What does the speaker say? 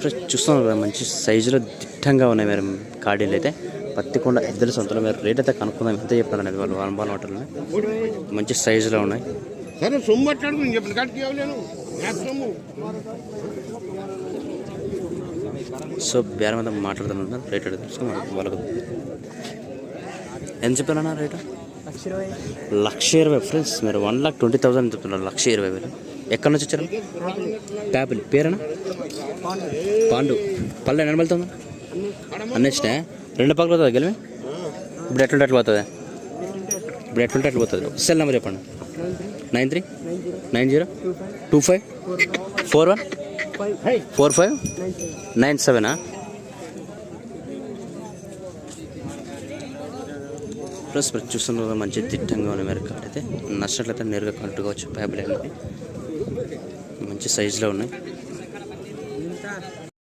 Friends చూస్తున్నారు కదా మంచి సైజులో దిట్టంగా ఉన్నాయి మీరు కాడీలు అయితే. పత్తికొండ ఇద్దరు సొంతలో మీరు రేట్ అయితే కనుక్కుందాం. ఎంత చెప్పారు అనేది వాళ్ళు వానపాల హోటల్లో మంచి సైజులో ఉన్నాయి. సరే సొమ్ము పట్టాడు నేను చెప్పిన కాడికి ఇవ్వలేను. నాకు సొమ్ము. సో బేరం మీద మాట్లాడుతున్నారు రేట్ తెలుసుకుని వాళ్ళకు ఎంత చెప్పారన్నా రేటు లక్ష ఇరవై. ఫ్రెండ్స్ మీరు వన్ లాక్ ట్వంటీ థౌసండ్ చెప్తున్నారు. లక్ష ఇరవై వేలు. ఎక్కడి నుంచి వచ్చారు? ప్యాపిల్ పేరేనా? పాండు. పల్లె ఎన్ని వెళ్తుందా అన్నీ వచ్చినాయా రెండు పక్కల పోతుంది గెలిమి? ఇప్పుడు ఎట్లుంటే అట్లా పోతుంది? ఇప్పుడు ఎట్లుంటే అట్లా పోతుంది? సెల్ నెంబర్ చెప్పండి. Nine three? Nine zero? Two five? Four one? Four five? Nine సెవెనా? Plus మీరు చూస్తున్నారు కదా మంచి దిట్టంగా ఉన్నాయి మీరు కార్డ్ అయితే నచ్చినట్లయితే నేరుగా కట్టుకోవచ్చు ప్యాబుల్ అనేది. మంచి సైజులో ఉన్నాయి.